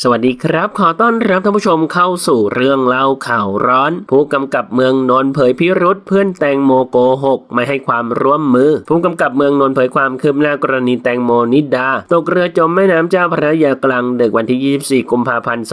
สวัสดีครับ ขอต้อนรับท่านผู้ชมเข้าสู่เรื่องเล่าข่าวร้อน ผู้กำกับเมืองนนเผยพิรุษเพื่อนแตงโมโกหก ไม่ให้ความร่วมมือ ผู้กำกับเมืองนนเผยความคืบหน้ากรณีแตงโมนิดา ตกเรือจมแม่น้ำเจ้าพระยากลางดึกวันที่ 24 กุมภาพันธ์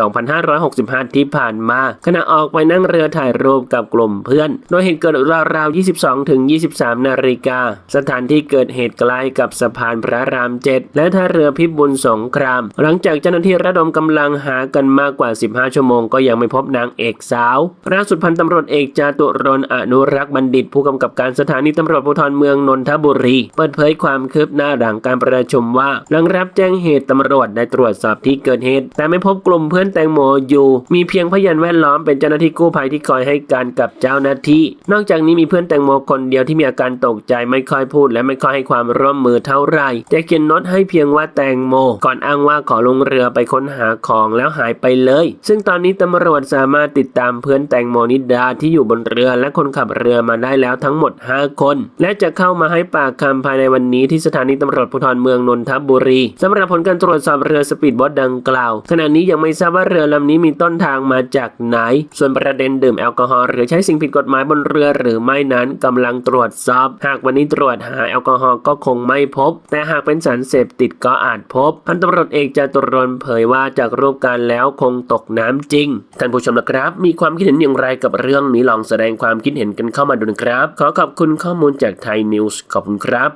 2565 ที่ผ่านมา ขณะออกไปนั่งเรือถ่ายรูปกับกลุ่มเพื่อน โดยเหตุเกิดราวๆ 22 ถึง 23 นาฬิกา สถานที่เกิดเหตุใกล้กับสะพานพระรามเจ็ดและท่าเรือพิบูลสงคราม หลังจากเจ้าหน้าที่ระดมกำลังหากันมากกว่า 15 ชั่วโมงก็ยังไม่พบนางเอกสาวล่าสุดพันตำรวจเอกจาตุรนอนุรักษ์บัณฑิต ผู้กำกับการสถานีตำรวจภูธรเมืองนนทบุรี เปิดเผยความคืบหน้าหลังการประชุมว่าหลังรับแจ้งเหตุตำรวจได้ตรวจสอบที่เกิดเหตุ แต่ไม่พบกลุ่มเพื่อนแตงโมอยู่ มีเพียงพยานแวดล้อมเป็นเจ้าหน้าที่กู้ภัยที่คอยให้การกับเจ้าหน้าที่ นอกจากนี้มีเพื่อนแตงโมคนเดียวที่มีอาการตกใจไม่ค่อยพูด และไม่ค่อยให้ความร่วมมือเท่าไหร่แต่เขียนโน้ตให้เพียงว่าแตงโม ก่อนอ้างว่าขอลงเรือไปค้นหาของแล้วหายไปเลย ซึ่งตอนนี้ตำรวจสามารถติดตามเพื่อนแตงโมนิดาที่อยู่บนเรือและคนขับเรือมาได้แล้วทั้งหมด 5 คน และจะเข้ามาให้ปากคำภายในวันนี้ที่สถานีตำรวจภูธรเมืองนนทบุรีสำหรับผลการตรวจสอบเรือสปีดโบ๊ทดังกล่าวขณะนี้ยังไม่ทราบว่าเรือลำนี้มีต้นทางมาจากไหน ส่วนประเด็นดื่มแอลกอฮอล์หรือใช้สิ่งผิดกฎหมายบนเรือหรือไม่นั้นกำลังตรวจสอบ หากวันนี้ตรวจหาแอลกอฮอล์ก็คงไม่พบ แต่หากเป็นสารเสพติดก็อาจพบพันตำรวจเอกจตุรนเผยว่าจากรูปการแล้วคงตกน้ำจริง ท่านผู้ชมนะครับ มีความคิดเห็นอย่างไรกับเรื่องนี้ลองแสดงความคิดเห็นกันเข้ามาดูนะครับ ขอขอบคุณข้อมูลจากไทยนิวส์ขอบคุณครับ